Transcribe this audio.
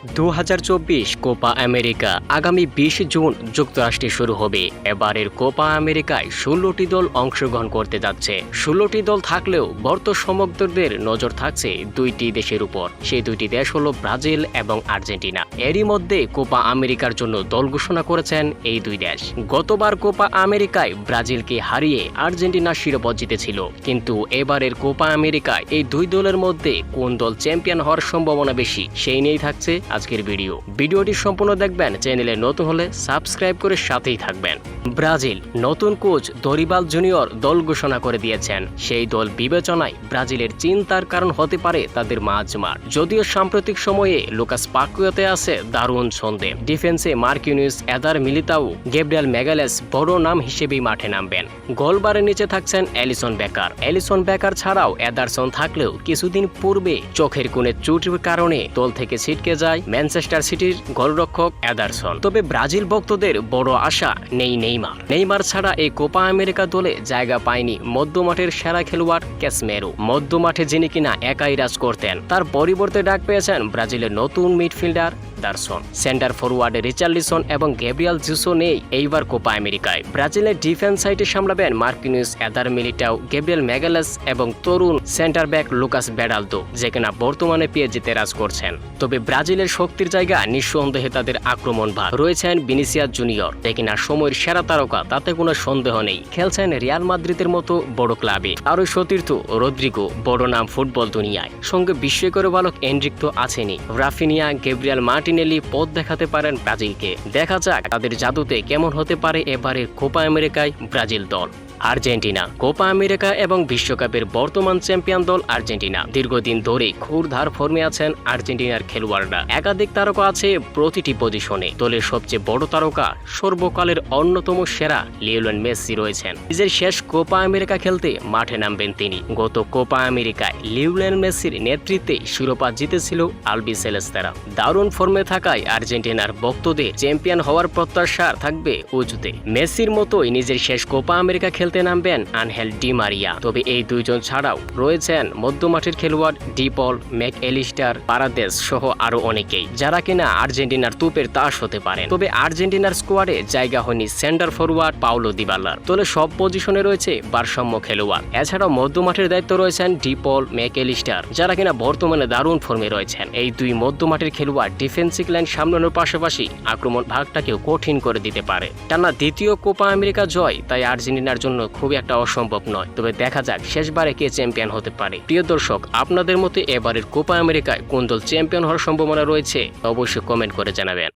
দু হাজার চব্বিশ কোপা আমেরিকা আগামী বিশ জুন যুক্তরাষ্ট্রে শুরু হবে। এবারের কোপা আমেরিকায় ষোলোটি দল অংশগ্রহণ করতে যাচ্ছে। ষোলোটি দল থাকলেও বর্ত সমগ্রদের নজর থাকছে দুইটি দেশের উপর। সেই দুইটি দেশ হলো ব্রাজিল এবং আর্জেন্টিনা। এরই মধ্যে কোপা আমেরিকার জন্য দল ঘোষণা করেছেন এই দুই দেশ। গতবার কোপা আমেরিকায় ব্রাজিলকে হারিয়ে আর্জেন্টিনা শিরোপা জিতেছিল। কিন্তু এবারের কোপা আমেরিকায় এই দুই দলের মধ্যে কোন দল চ্যাম্পিয়ন হওয়ার সম্ভাবনা বেশি সেই নিয়েই থাকছে আজকের ভিডিও। ভিডিওটি সম্পূর্ণ দেখবেন চ্যানেলে নতুন হলে সাবস্ক্রাইব করে সাথেই থাকবেন। ব্রাজিল নতুন কোচ দরিবাল জুনিয়র দল ঘোষণা করে দিয়েছেন। সেই দল বিবেচনায় ব্রাজিলের চিন্তার কারণ হতে পারে তাদের মাঝমার যদিও সাম্প্রতিক সময়ে লুকাস পাকুয়াতে আছে দারুণ ছন্দে। ডিফেন্সে Marquinhos Eder Militao Gabriel Magalhaes বড় নাম হিসেবেই মাঠে নামবেন। গোলবারের নিচে থাকছেন অ্যালিসন বেকার। অ্যালিসন বেকার ছাড়াও এদারসন থাকলেও কিছুদিন পূর্বে চোখের কোণে চুটির কারণে দল থেকে ছিটকে যায় ম্যানচেস্টার সিটির গোলরক্ষক এদারসন। তবে ব্রাজিল ভক্তদের বড় আশা নেই নেই নেইমার। নেইমার ছাড়া এই কোপা আমেরিকা দলে জায়গা পায়নি মধ্যমাঠের সেরা খেলোয়াড় ক্যাসমেরো। মধ্যমাঠে যিনি কিনা একাই রাজ করতেন। তার পরিবর্তে ডাক পেয়েছেন ব্রাজিলের নতুন মিডফিল্ডার দারসন। সেন্টার ফরওয়ার্ড রিচার্লিসন এবং গ্যাব্রিয়াল জুসো নেই এইবার কোপা আমেরিকায়। ব্রাজিলের ডিফেন্স সাইটে সামলাবেন Marquinhos Eder Militao Gabriel Magalhaes এবং তরুণ সেন্টার ব্যাক লুকাস বেডালদো যে কিনা বর্তমানে পিএজিতে রাজ করছেন। তবে ব্রাজিলের শক্তির জায়গা নিঃসন্দেহে তাদের আক্রমণ ভাগ রয়েছেন বিনিসিয়া জুনিয়র, যে কিনা সময়ের সেরা তারকা, তাতে কোনো সন্দেহ নেই। খেলছেন রিয়াল মাদ্রিদের মতো বড় ক্লাবে। আরও সতীর্থ রদ্রিগো, বড় নাম ফুটবল দুনিয়ায়। সঙ্গে বিস্ময়কর বালক এন্ড্রিক তো আছেনই। রাফিনিয়া, গেব্রিয়াল মার্টিনেলি পথ দেখাতে পারেন ব্রাজিলকে। দেখা যাক তাদের জাদুতে কেমন হতে পারে এবারের কোপা আমেরিকায় ব্রাজিল দল। আর্জেন্টিনা, কোপা আমেরিকা এবং বিশ্বকাপের বর্তমান চ্যাম্পিয়ন দল আর্জেন্টিনা। দীর্ঘদিন ধরে ক্ষুরধার ফর্মে আছেন আর্জেন্টিনার খেলোয়াড়রা। একাধিক তারকা আছে প্রতিটি পজিশনে। দলের সবচেয়ে বড় তারকা, সর্বকালের অন্যতম সেরা লিওলেন মেসি রয়েছেন। নিজের শেষ কোপা আমেরিকা খেলতে মাঠে নামবেন তিনি। গত কোপা আমেরিকায় লিওলেন মেসির নেতৃত্বে শিরোপা জিতেছিল আলবি সেলেস্তারা। দারুণ ফর্মে থাকায় আর্জেন্টিনার ভক্তদের চ্যাম্পিয়ন হওয়ার প্রত্যাশা থাকবে উজুতে মেসির মতোই নিজের শেষ কোপা আমেরিকা খেলতে নামবেন আনহেল ডি মারিয়া। তবে এই দুইজন ছাড়াও রয়েছেন মধ্যমাঠের খেলোয়াড় ডিপল ম্যাক এলিস্টার পারাদেস সহ আরও অনেকেই, যারা কিনা আর্জেন্টিনার তুপের তাস হতে পারেন। তবে আর্জেন্টিনার স্কোয়াডে জায়গা হয়নি সেন্টার ফরওয়ার্ড পাউলো দিবালার। তবে সব পজিশনে রয়েছে ভারসাম্য খেলোয়াড়। এছাড়াও মধ্যমাঠের দায়িত্ব রয়েছেন ডিপল ম্যাক এলিস্টার যারা কিনা বর্তমানে দারুণ ফর্মে রয়েছেন। এই দুই মধ্যমাঠের খেলোয়াড় ডিফেন্সিভ লাইন সামলানোর পাশাপাশি আক্রমণ ভাগটাকেও কঠিন করে দিতে পারে। টানা দ্বিতীয় কোপা আমেরিকা জয়, তাই আর্জেন্টিনার জন্য খুবই একটা অসম্ভব নয়। তবে দেখা যাক শেষবারে কে চ্যাম্পিয়ন হতে পারে। প্রিয় দর্শক, আপনাদের মতে এবারের কোপা আমেরিকায় কোন দল চ্যাম্পিয়ন হওয়ার সম্ভাবনা রয়েছে? অবশ্যই কমেন্ট করে জানাবেন।